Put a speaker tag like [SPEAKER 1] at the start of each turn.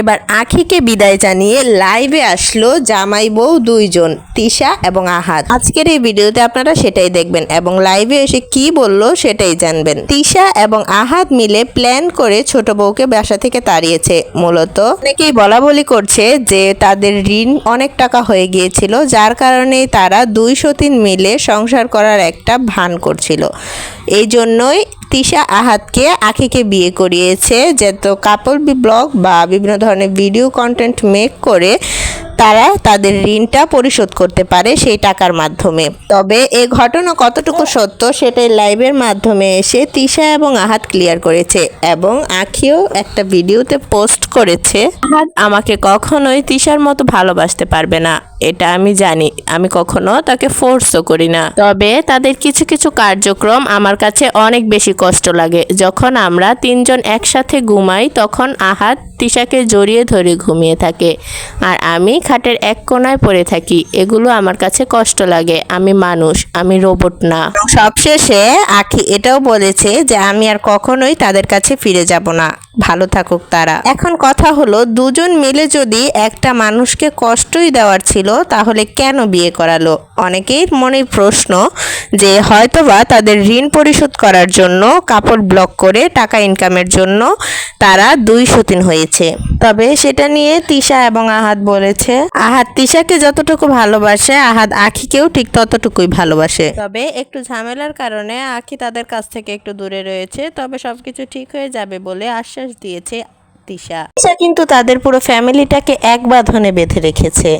[SPEAKER 1] এবার আখিকে বিদায় জানিয়ে লাইভে আসলো জামাই বউ দুইজন, তিশা এবং আহাদ আজকের এই ভিডিওতে আপনারা সেটাই দেখবেন এবং লাইভে এসে কি বলল সেটাই জানবেন। তিশা এবং আহাদ মিলে প্ল্যান করে ছোট বউকে বাসা থেকে তাড়িয়েছে। মূলত অনেকেই বলা বলি করছে যে তাদের ঋণ অনেক টাকা হয়ে গিয়েছিল, যার কারণে তারা দুই সতীন মিলে সংসার করার একটা ভান করছিল। এই জন্যই তিশা আহাতকে আখিকে বিয়ে করিয়েছে। যে যেহেতু কাপল ব্লগ বা বিভিন্ন ধরনের ভিডিও কন্টেন্ট মেক করে তারা তাদের ঋণটা পরিশোধ করতে পারে সেই টাকার মাধ্যমে। তবে এ ঘটনা কতটুকু সত্য সেটাই লাইভের মাধ্যমে এসে তিশা এবং আহাত ক্লিয়ার করেছে এবং আখিও একটা ভিডিওতে পোস্ট করেছে আমাকে কখনোই তিশার মতো ভালোবাসতে পারবে না। এটা আমি জানি, আমি কখনো তাকে ফোর্সও করি না। তবে তাদের কিছু কিছু কার্যক্রম আমার কাছে অনেক বেশি কষ্ট লাগে। যখন আমরা তিনজন একসাথে ঘুমাই, তখন আহাত তিশাকে জড়িয়ে ধরে ঘুমিয়ে থাকে। আর আমি খাটের এক কোনায় পড়ে থাকি। এগুলো আমার কাছে কষ্ট লাগে। আমি মানুষ, আমি রোবট না। সবশেষে আখি এটাও বলেছে যে, আমি আর কখনোই তাদের কাছে ফিরে যাব না। ভালো থাকুক তারা। এখন কথা হলো, দুজন মিলে যদি একটা মানুষকে কষ্টই দেওয়ার ছিল, তাহলে কেন বিয়ে করালো? অনেকেই মনে প্রশ্ন যে, হয়তোবা তাদের ঋণ পরিশোধ করার জন্য, কাপড় ব্লক করে টাকা ইনকামের জন্য তারা দুই সতীন হয়েছে। তবে সেটা নিয়ে তিশা এবং আহাত বলেছে আহাদ তিশাকে যতটুকু ভালোবাসে আহাদ আখিকেও ঠিক ততটুকুই ভালোবাসে। তবে একটু ঝামেলার কারণে আখি তাদের কাছ থেকে একটু দূরে রয়েছে, তবে সবকিছু ঠিক হয়ে যাবে বলে আশ্বাস দিয়েছে তিশা। তিশা কিন্তু তাদের পুরো ফ্যামিলিটাকে এক বাঁধনে বেঁধে রেখেছে।